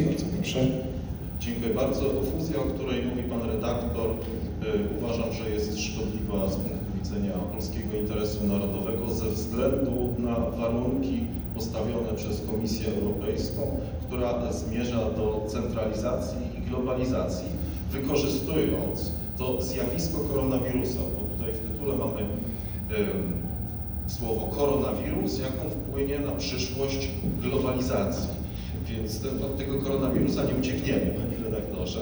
Bardzo proszę. Dziękuję bardzo. Fuzja, o której mówi Pan redaktor, y, uważam, że jest szkodliwa z punktu widzenia polskiego interesu narodowego ze względu na warunki postawione przez Komisję Europejską, która zmierza do centralizacji i globalizacji, wykorzystując to zjawisko koronawirusa, bo tutaj w tytule mamy ym, słowo koronawirus, jaką wpłynie na przyszłość globalizacji. Więc od tego koronawirusa nie uciekniemy, panie redaktorze.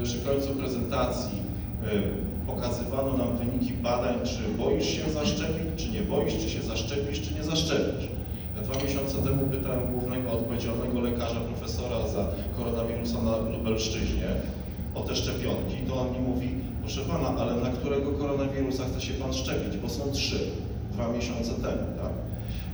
Y, Przy końcu prezentacji y, pokazywano nam wyniki badań, czy boisz się zaszczepić, czy nie boisz, czy się zaszczepisz, czy nie zaszczepisz. Dwa miesiące temu pytałem głównego odpowiedzialnego lekarza, profesora za koronawirusa na Lubelszczyźnie o te szczepionki, to on mi mówi, proszę pana, ale na którego koronawirusa chce się pan szczepić, bo są trzy, dwa miesiące temu, tak?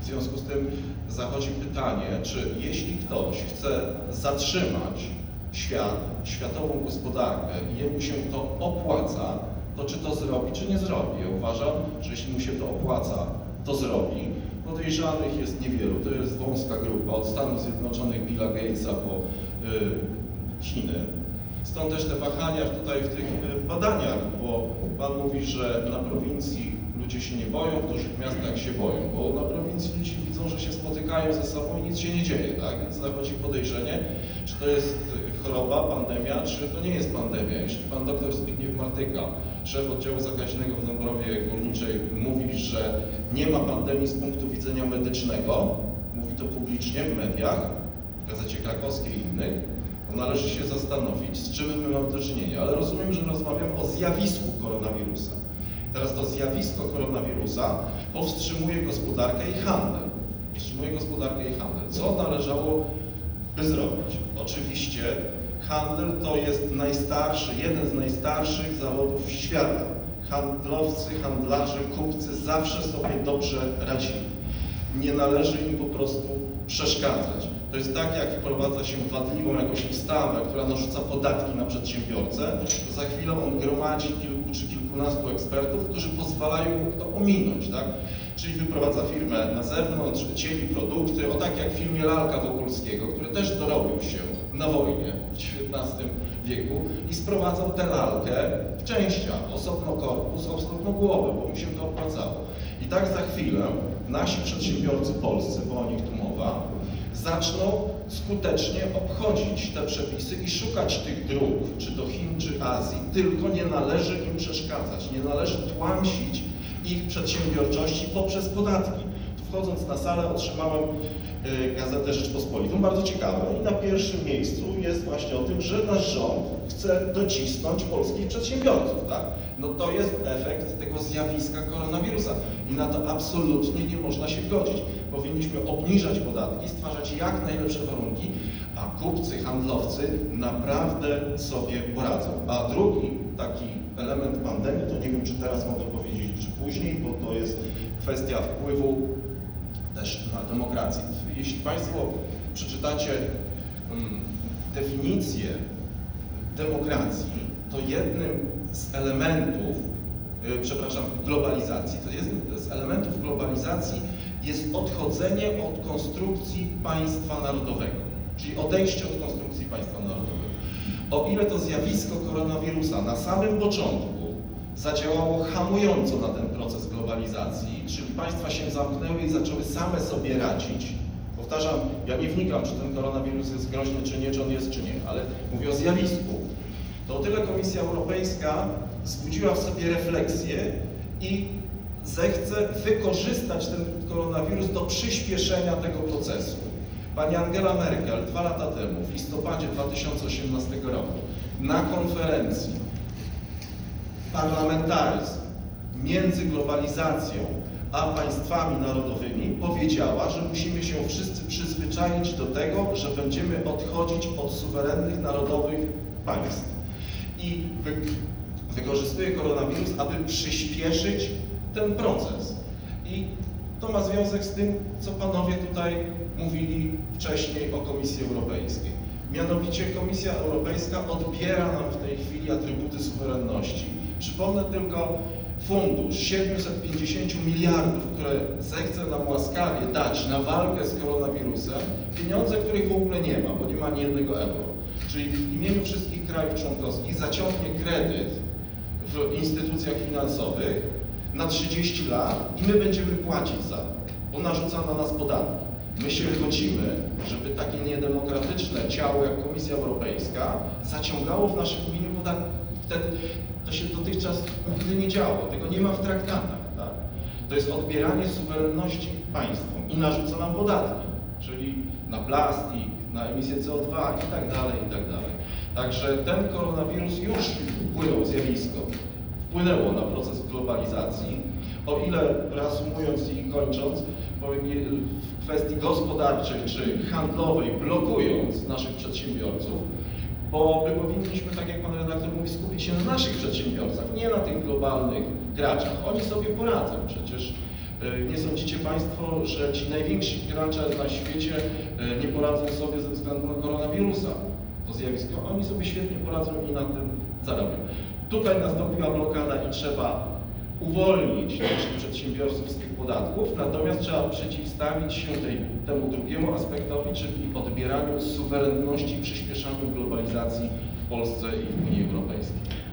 W związku z tym zachodzi pytanie, czy jeśli ktoś chce zatrzymać świat, światową gospodarkę i jemu się to opłaca, to czy to zrobi, czy nie zrobi? Ja uważam, że jeśli mu się to opłaca, to zrobi. Podejrzanych jest niewielu, to jest wąska grupa, od Stanów Zjednoczonych Billa Gatesa po y, Chiny. Stąd też te wahania tutaj w tych y, badaniach, bo Pan mówi, że na prowincji się nie boją, w dużych miastach się boją, bo na prowincji ludzie widzą, że się spotykają ze sobą i nic się nie dzieje, tak? Więc zachodzi podejrzenie, czy to jest choroba, pandemia, czy to nie jest pandemia. Jeśli Pan doktor Zbigniew Martyka, szef oddziału zakaźnego w Dąbrowie Górniczej mówi, że nie ma pandemii z punktu widzenia medycznego, mówi to publicznie w mediach, w Gazecie Krakowskiej i innych, to należy się zastanowić, z czym my mamy do czynienia. Ale rozumiem, że rozmawiam o zjawisku koronawirusa. Teraz to zjawisko koronawirusa powstrzymuje gospodarkę i handel. Powstrzymuje gospodarkę i handel. Co należałoby zrobić? Oczywiście handel to jest najstarszy, jeden z najstarszych zawodów świata. Handlowcy, handlarze, kupcy zawsze sobie dobrze radzili. Nie należy im po prostu przeszkadzać. To jest tak, jak wprowadza się wadliwą jakąś ustawę, która narzuca podatki na przedsiębiorcę, to za chwilę on gromadzi czy kilkunastu ekspertów, którzy pozwalają to ominąć, tak? Czyli wyprowadza firmę na zewnątrz, dzieli produkty, o tak jak w filmie Lalka Wokulskiego, który też dorobił się na wojnie w XIX wieku i sprowadzał tę lalkę w częściach, osobno korpus, osobno głowę, bo mu się to opłacało. I tak za chwilę nasi przedsiębiorcy polscy, bo o nich tu mowa, zaczną skutecznie obchodzić te przepisy i szukać tych dróg, czy do Chin, czy Azji, tylko nie należy im przeszkadzać, nie należy tłamsić ich przedsiębiorczości poprzez podatki. Wchodząc na salę otrzymałem gazetę Rzeczpospolitą, bardzo ciekawą i na pierwszym miejscu jest właśnie o tym, że nasz rząd chce docisnąć polskich przedsiębiorców, tak? No to jest efekt tego zjawiska koronawirusa i na to absolutnie nie można się godzić. Powinniśmy obniżać podatki, stwarzać jak najlepsze warunki, a kupcy, handlowcy naprawdę sobie poradzą. A drugi taki element pandemii, to nie wiem, czy teraz mogę powiedzieć, czy później, bo to jest kwestia wpływu też na demokrację. Jeśli Państwo przeczytacie mm, definicję demokracji, to jednym z elementów, y, przepraszam, globalizacji, to jednym z elementów globalizacji jest odchodzenie od konstrukcji państwa narodowego, czyli odejście od konstrukcji państwa narodowego. O ile to zjawisko koronawirusa na samym początku zadziałało hamująco na ten proces globalizacji, czyli państwa się zamknęły i zaczęły same sobie radzić. Powtarzam, ja nie wnikam, czy ten koronawirus jest groźny, czy nie, czy on jest, czy nie, ale mówię o zjawisku. To o tyle Komisja Europejska wzbudziła w sobie refleksję i zechce wykorzystać ten koronawirus do przyspieszenia tego procesu. Pani Angela Merkel dwa lata temu, w listopadzie 2018 roku, na konferencji parlamentaryzm między globalizacją a państwami narodowymi powiedziała, że musimy się wszyscy przyzwyczaić do tego, że będziemy odchodzić od suwerennych narodowych państw. I wy, wykorzystuje koronawirus, aby przyspieszyć ten proces. I to ma związek z tym, co panowie tutaj mówili wcześniej o Komisji Europejskiej. Mianowicie Komisja Europejska odbiera nam w tej chwili atrybuty suwerenności. Przypomnę tylko fundusz 750 miliardów, które zechce nam łaskawie dać na walkę z koronawirusem, pieniądze, których w ogóle nie ma, bo nie ma ani jednego euro. Czyli w imieniu wszystkich krajów członkowskich zaciągnie kredyt w instytucjach finansowych na 30 lat i my będziemy płacić za to, bo narzuca na nas podatki. My się godzimy, żeby takie niedemokratyczne ciało jak Komisja Europejska zaciągało w naszym imieniu podatki. Wtedy to się dotychczas nigdy nie działo, tego nie ma w traktatach. Tak? To jest odbieranie suwerenności państwom i narzuca nam podatki, czyli na plastik, na emisję CO2 i tak dalej, i tak dalej. Także ten koronawirus już wpłynął zjawisko, wpłynęło na proces globalizacji. O ile reasumując i kończąc, powiem w kwestii gospodarczej czy handlowej, blokując naszych przedsiębiorców, bo my powinniśmy, tak jak pan redaktor mówi, skupić się na naszych przedsiębiorcach, nie na tych globalnych graczach. Oni sobie poradzą przecież. y, Nie sądzicie Państwo, że ci najwięksi gracze na świecie y, nie poradzą sobie ze względu na koronawirusa? To zjawisko, oni sobie świetnie poradzą i na tym zarobią. Tutaj nastąpiła blokada i trzeba uwolnić naszych przedsiębiorców z tych podatków, natomiast trzeba przeciwstawić się tej, temu drugiemu aspektowi, czyli odbieraniu suwerenności przyspieszaniu globalizacji w Polsce i w Unii Europejskiej.